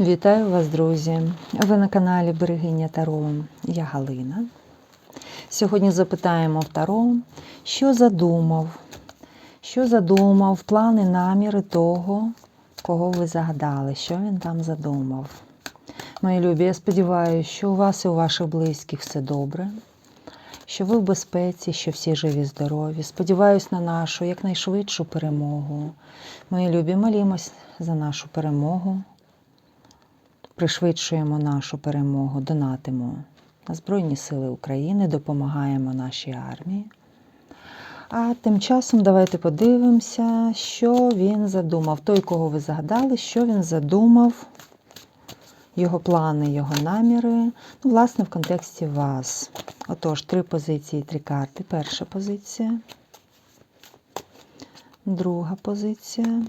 Вітаю вас, друзі! Ви на каналі Берегиня Таро. Я Галина. Сьогодні запитаємо в Таро, що задумав, що задумав, плани, наміри того, кого ви загадали, що він там задумав. Мої любі, я сподіваюся, що у вас і у ваших близьких все добре, що ви в безпеці, що всі живі, здорові. Сподіваюсь на нашу якнайшвидшу перемогу. Мої любі, молімось за нашу перемогу пришвидшуємо нашу перемогу, донатимо на Збройні Сили України, допомагаємо нашій армії. А тим часом давайте подивимося, що він задумав. Той, кого ви загадали, що він задумав, його плани, його наміри, ну, власне, в контексті вас. Отож, три позиції, три карти. Перша позиція, друга позиція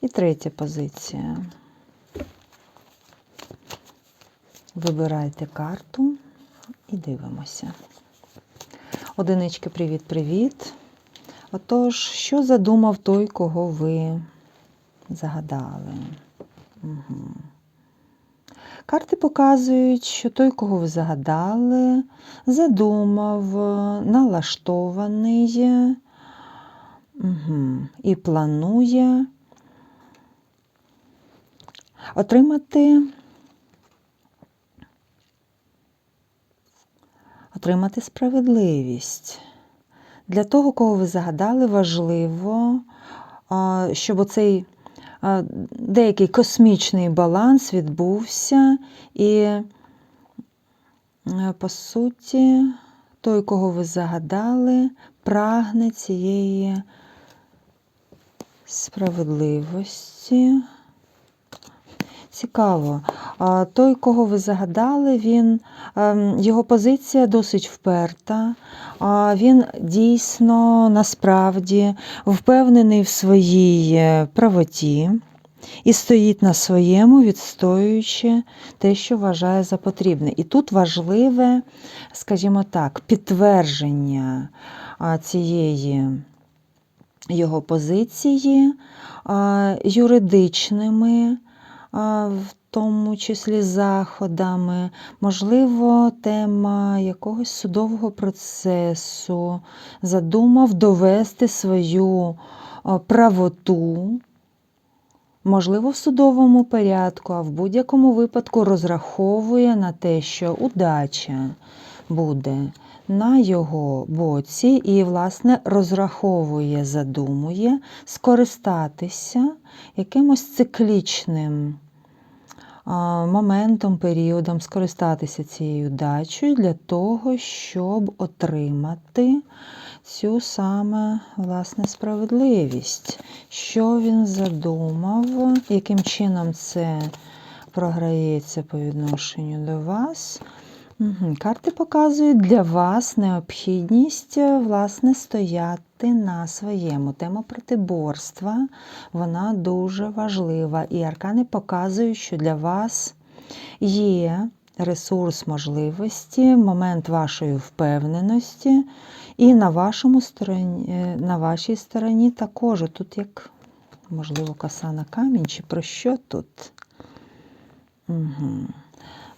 і третя позиція. Вибирайте карту і дивимося. Одинички, привіт-привіт. Отож, що задумав той, кого ви загадали? Угу. Карти показують, що той, кого ви загадали, задумав, налаштований угу. і планує отримати. Отримати справедливість. Для того, кого ви загадали, важливо, щоб оцей деякий космічний баланс відбувся, і, по суті, той, кого ви загадали, прагне цієї справедливості. Цікаво. Той, кого ви загадали, він, ем, його позиція досить вперта. Він дійсно насправді впевнений в своїй е, правоті і стоїть на своєму, відстоюючи те, що вважає за потрібне. І тут важливе, скажімо так, підтвердження цієї його позиції юридичними тому числі заходами, можливо, тема якогось судового процесу, задумав довести свою правоту. Можливо, в судовому порядку, а в будь-якому випадку розраховує на те, що удача буде на його боці, і, власне, розраховує, задумує скористатися якимось циклічним моментом, періодом, скористатися цією дачею для того, щоб отримати цю саме власне справедливість. Що він задумав, яким чином це програється по відношенню до вас. Карти показують для вас необхідність власне, стояти на своєму. Тема протиборства вона дуже важлива. І аркани показують, що для вас є ресурс можливості, момент вашої впевненості, і на вашому стороні, на вашій стороні також. Тут як, можливо, коса на камінь, чи про що тут? Угу.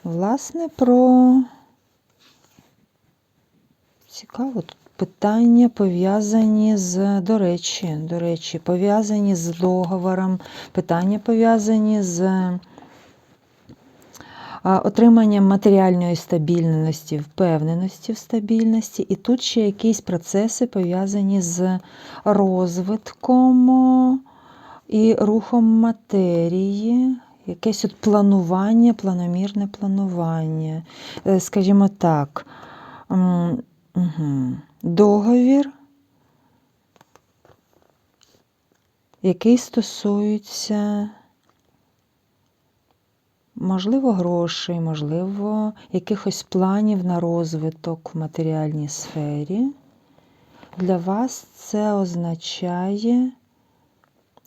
Власне, про цікаво тут питання пов'язані з, до речі, до речі, пов'язані з договором, питання пов'язані з отриманням матеріальної стабільності, впевненості в стабільності. І тут ще якісь процеси пов'язані з розвитком і рухом матерії якесь от планування, планомірне планування. Е, скажімо так, договір, який стосується, можливо, грошей, можливо, якихось планів на розвиток в матеріальній сфері. Для вас це означає,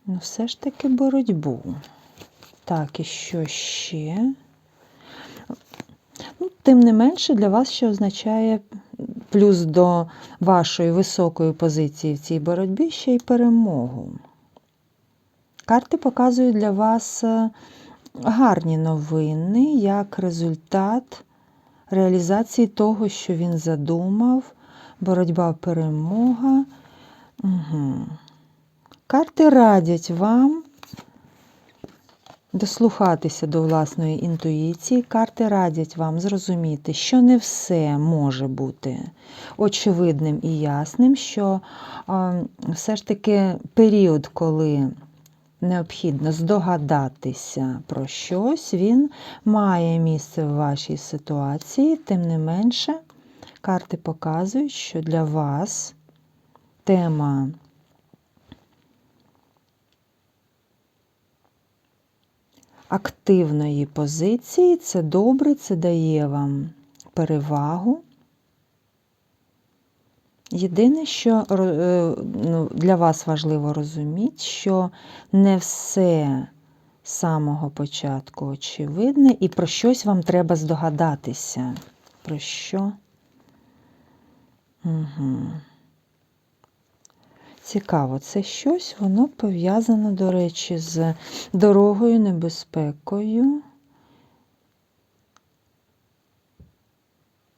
ну, все ж таки боротьбу. Так, і що ще? Ну, Тим не менше, для вас ще означає плюс до вашої високої позиції в цій боротьбі ще й перемогу. Карти показують для вас гарні новини як результат реалізації того, що він задумав, боротьба перемога. Угу. Карти радять вам дослухатися до власної інтуїції. Карти радять вам зрозуміти, що не все може бути очевидним і ясним, що все ж таки період, коли необхідно здогадатися про щось, він має місце в вашій ситуації, тим не менше, карти показують, що для вас тема активної позиції це добре, це дає вам перевагу. Єдине, що е, ну, для вас важливо розуміти, що не все з самого початку очевидне, і про щось вам треба здогадатися. Про що? Угу. Цікаво, це щось, воно пов'язано, до речі, з дорогою, небезпекою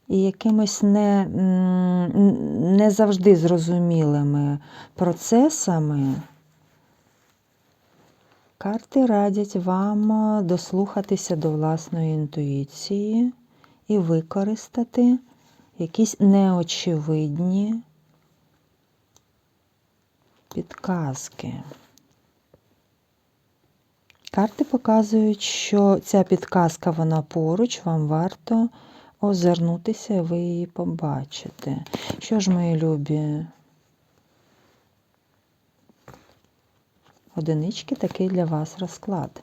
і якимось не, не завжди зрозумілими процесами. Карти радять вам дослухатися до власної інтуїції і використати якісь неочевидні підказки. Карти показують, що ця підказка вона поруч, вам варто озирнутися, і ви її побачите. Що ж, мої любі? Одинички такий для вас розклад.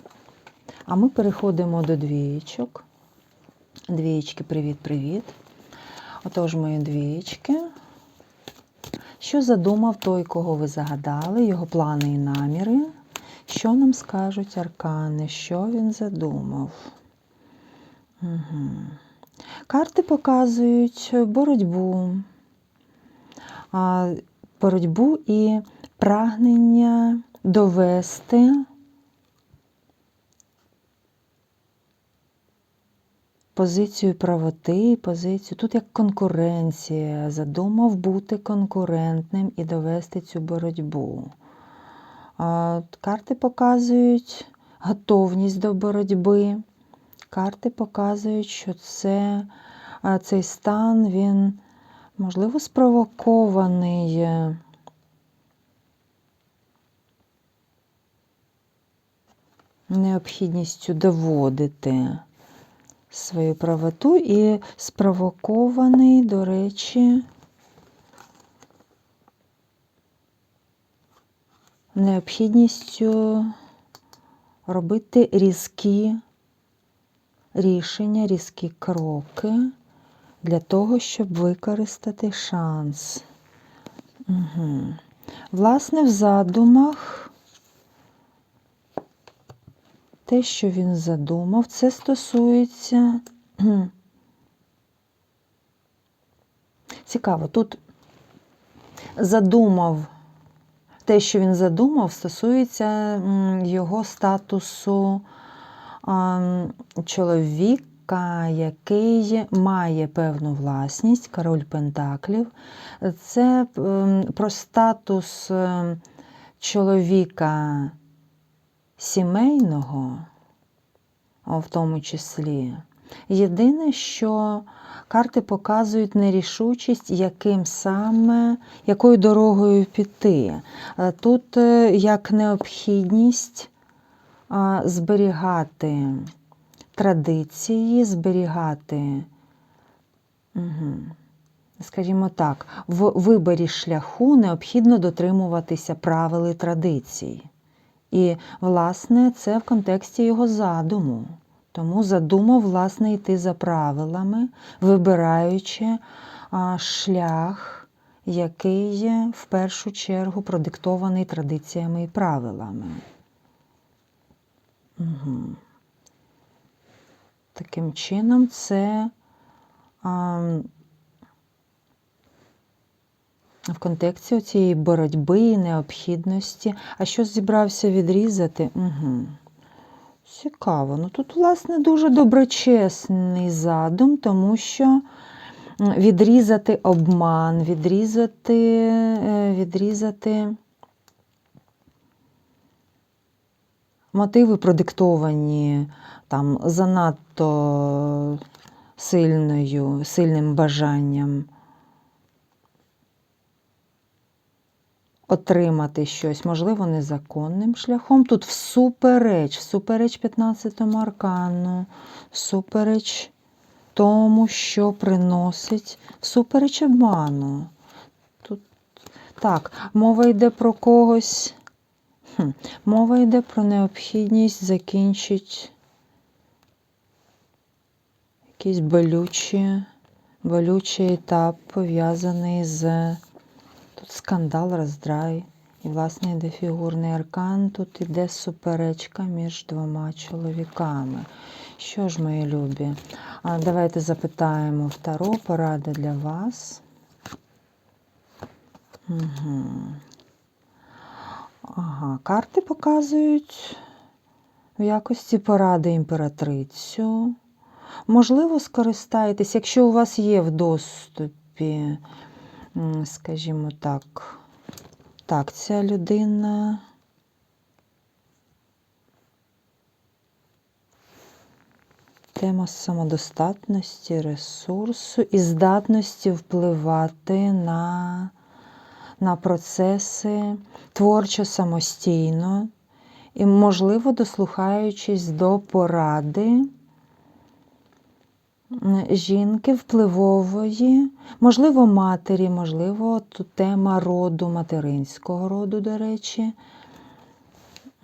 А ми переходимо до двієчок. Двієчки, привіт-привіт. Отож, мої двієчки. Що задумав той, кого ви загадали, його плани і наміри? Що нам скажуть аркани? Що він задумав? Угу. Карти показують боротьбу, боротьбу і прагнення довести позицію правоти, позицію. Тут як конкуренція, задумав бути конкурентним і довести цю боротьбу. Карти показують готовність до боротьби. Карти показують, що це, цей стан, він, можливо, спровокований. Необхідністю доводити свою правоту і спровокований, до речі, необхідністю робити різкі рішення, різкі кроки для того, щоб використати шанс. Угу. Власне, в задумах те, що він задумав, це стосується. Цікаво, тут задумав, те, що він задумав, стосується його статусу чоловіка, який має певну власність, король Пентаклів. Це про статус чоловіка сімейного, в тому числі. Єдине, що карти показують нерішучість, яким саме, якою дорогою піти. Е, тут е, як необхідність зберігати традиції, зберігати, скажімо так, в виборі шляху необхідно дотримуватися правил і традицій. І, власне, це в контексті його задуму. Тому задумав, власне, йти за правилами, вибираючи шлях, який в першу чергу продиктований традиціями і правилами. Угу. Таким чином, це в контексті цієї боротьби необхідності. А що зібрався відрізати? Угу. Цікаво. Ну тут, власне, дуже доброчесний задум, тому що відрізати обман, відрізати, е, відрізати мотиви продиктовані там занадто сильною, сильним бажанням отримати щось, можливо, незаконним шляхом. Тут всупереч, всупереч 15-му аркану, всупереч тому, що приносить, всупереч обману. Тут так, мова йде про когось. Хм. Мова йде про необхідність закінчити якийсь болючий, болючий етап, пов'язаний з тут скандал, роздрай. І, власне, йде фігурний аркан, тут іде суперечка між двома чоловіками. Що ж, мої любі? А, давайте запитаємо Таро, порада для вас. Угу. Ага, карти показують в якості поради імператрицю. Можливо, скористайтесь, якщо у вас є в доступі, скажімо так, так, ця людина. Тема самодостатності, ресурсу і здатності впливати на, на процеси творчо самостійно і, можливо, дослухаючись до поради жінки впливової, можливо, матері, можливо, тут тема роду, материнського роду, до речі.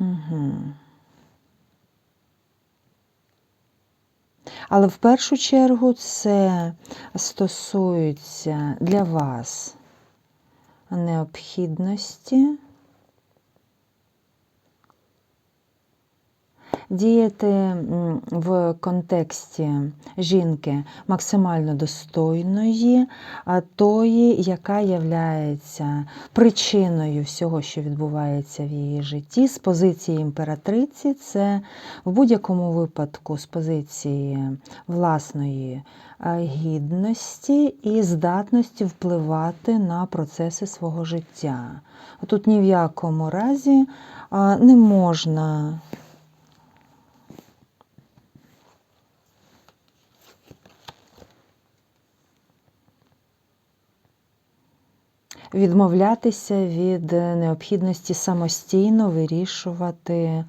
Угу. Але в першу чергу це стосується для вас необхідності діяти в контексті жінки максимально достойної, тої, яка є причиною всього, що відбувається в її житті. З позиції імператриці, це в будь-якому випадку з позиції власної е, гідності і здатності впливати на процеси свого життя. Тут ні в якому разі не можна відмовлятися від необхідності самостійно вирішувати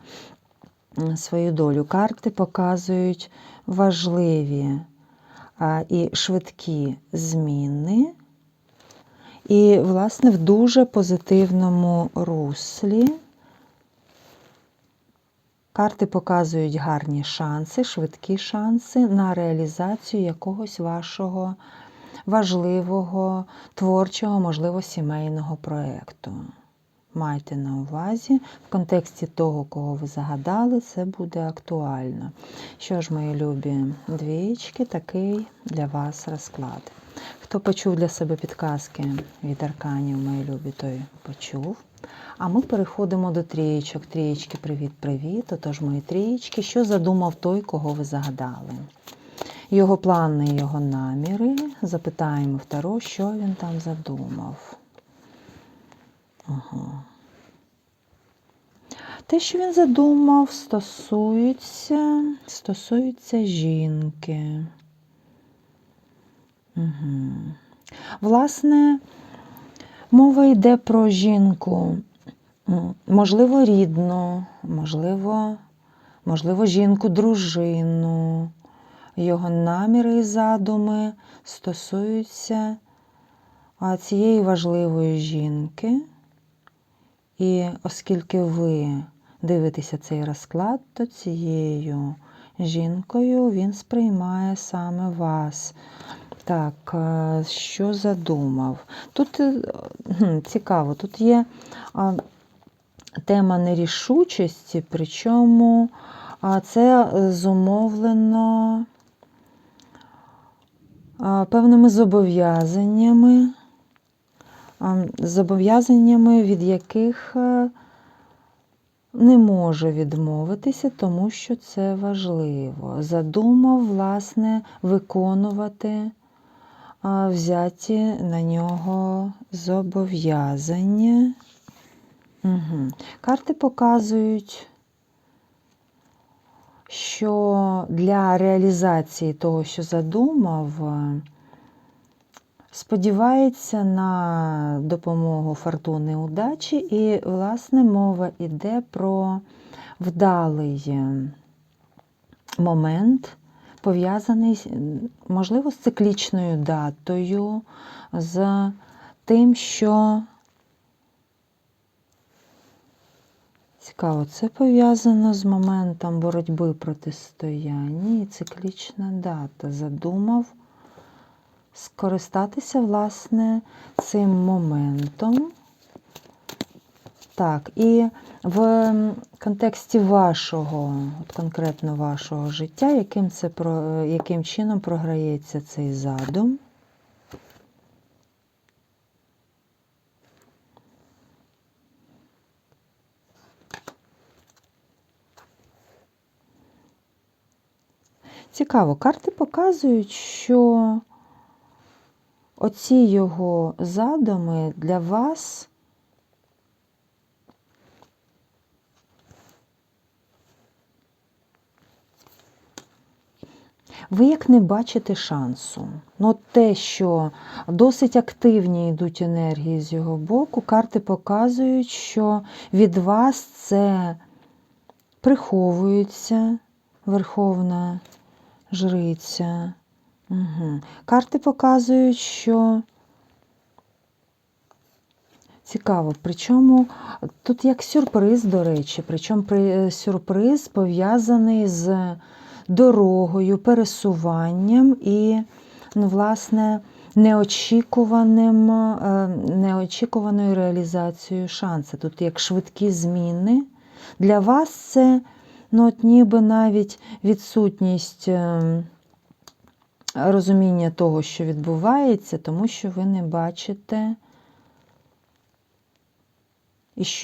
свою долю. Карти показують важливі і швидкі зміни, і, власне, в дуже позитивному руслі. Карти показують гарні шанси, швидкі шанси на реалізацію якогось вашого важливого, творчого, можливо, сімейного проєкту. Майте на увазі, в контексті того, кого ви загадали, це буде актуально. Що ж, мої любі двічки, такий для вас розклад. Хто почув для себе підказки від арканів, мої любі, той почув. А ми переходимо до трієчок. Трієчки, привіт-привіт. Отож, мої трієчки, що задумав той, кого ви загадали? Його плани, його наміри. Запитаємо в Таро, що він там задумав. Ага. Те, що він задумав, стосується, стосується жінки. Угу. Власне, мова йде про жінку, можливо, рідну, можливо, можливо, жінку-дружину. Його наміри і задуми стосуються цієї важливої жінки. І оскільки ви дивитеся цей розклад, то цією жінкою він сприймає саме вас. Так, е, що задумав? Тут е, цікаво, тут є тема нерішучості, причому це зумовлено певними зобов'язаннями, зобов'язаннями, від яких е, не може відмовитися, тому що це важливо. Задумав, власне, виконувати взяті на нього зобов'язання. Угу. Карти показують, що для реалізації того, що задумав, сподівається на допомогу фортуни удачі, і, власне, мова йде про вдалий момент, пов'язаний, можливо, з циклічною датою, з тим, що Цікаво, це пов'язано з моментом боротьби протистояння і циклічна дата. Задумав скористатися, власне, цим моментом. Так, і в контексті вашого, от конкретно вашого життя, яким, це, яким чином програється цей задум. Цікаво, карти показують, що оці його задуми для вас ви як не бачите шансу. Ну, те, що досить активні йдуть енергії з його боку, карти показують, що від вас це приховується верховна жриця. Угу. Карти показують, що цікаво, причому тут як сюрприз, до речі, причому при- сюрприз пов'язаний з дорогою, пересуванням і, ну, власне, неочікуваним, е, неочікуваною реалізацією шансу. Тут як швидкі зміни. Для вас це ну, от ніби навіть відсутність е, розуміння того, що відбувається, тому що ви не бачите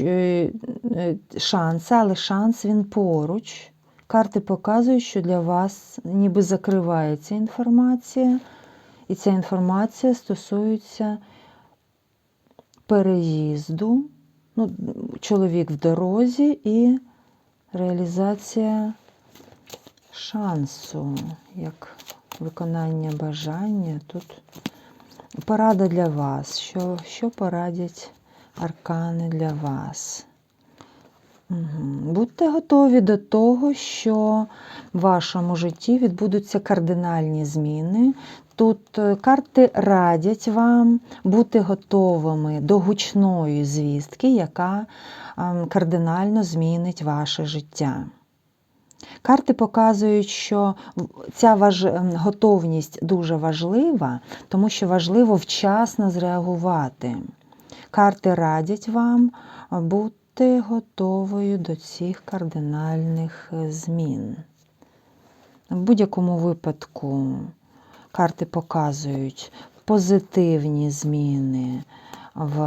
е, е, шанси, але шанс він поруч. Карти показують, що для вас ніби закривається інформація, і ця інформація стосується переїзду, ну, чоловік в дорозі і реалізація шансу, як виконання бажання. Тут порада для вас. Що, що порадять аркани для вас? Будьте готові до того, що в вашому житті відбудуться кардинальні зміни. Тут е, карти радять вам бути готовими до гучної звістки, яка ем, кардинально змінить ваше життя. Карти показують, що ця важ... ем, готовність дуже важлива, тому що важливо вчасно зреагувати. Карти радять вам бути готовою до цих кардинальних е, змін. В будь-якому випадку карти показують позитивні зміни в,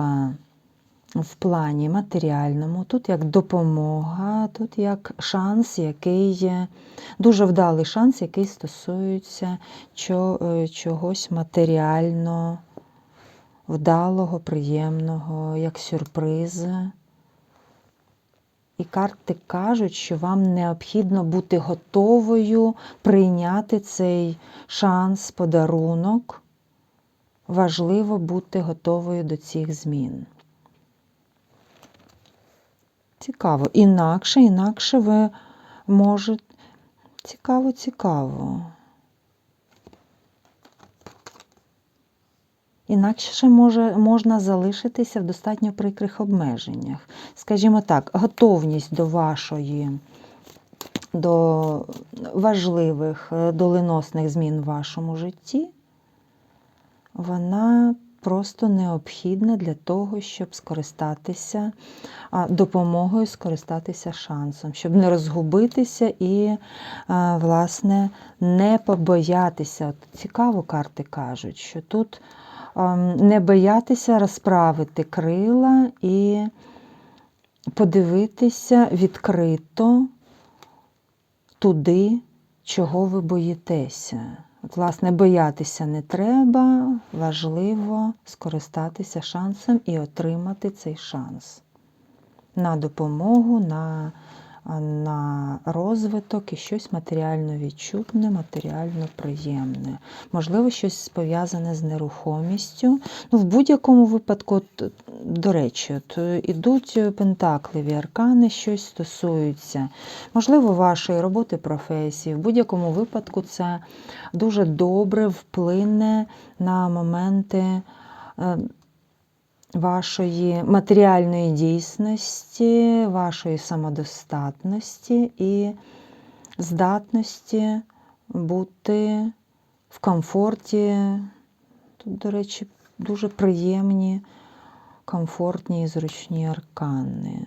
в плані матеріальному, тут як допомога, тут як шанс, який є дуже вдалий шанс, який стосується е, чогось матеріально вдалого, приємного, як сюрприз. І карти кажуть, що вам необхідно бути готовою прийняти цей шанс, подарунок. Важливо бути готовою до цих змін. Цікаво. Інакше, інакше ви можете. Цікаво, цікаво. Інакше може, можна залишитися в достатньо прикрих обмеженнях. Скажімо так, готовність до вашої, до важливих, е, доленосних змін в вашому житті, вона просто необхідна для того, щоб скористатися допомогою, скористатися шансом, щоб не розгубитися і, власне, не побоятися. Цікаво, карти кажуть, що тут не боятися розправити крила і подивитися відкрито туди, чого ви боїтеся. От, власне, боятися не треба, важливо скористатися шансом і отримати цей шанс на допомогу, на, на розвиток і щось матеріально відчутне, матеріально приємне. Можливо, щось пов'язане з нерухомістю. Ну, в будь-якому випадку, до речі, от, е, ідуть пентакливі аркани, щось стосуються, можливо, вашої роботи, професії. В будь-якому випадку це дуже добре вплине на моменти. Вашої матеріальної дійсності, вашої самодостатності і здатності бути в комфорті. Тут, до речі, дуже приємні, комфортні і зручні аркани.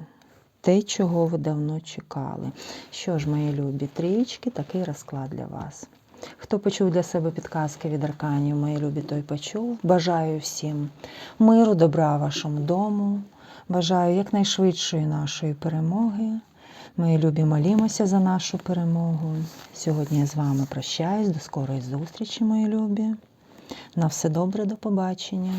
Те, чого ви давно чекали. Що ж, мої любі трієчки, такий розклад для вас. Хто почув для себе підказки від арканів, мої любі, той почув. Бажаю всім миру, добра вашому дому. Бажаю якнайшвидшої нашої перемоги. Мої любі, молімося за нашу перемогу. Сьогодні я з вами прощаюсь. До скорої зустрічі, мої любі. На все добре, до побачення.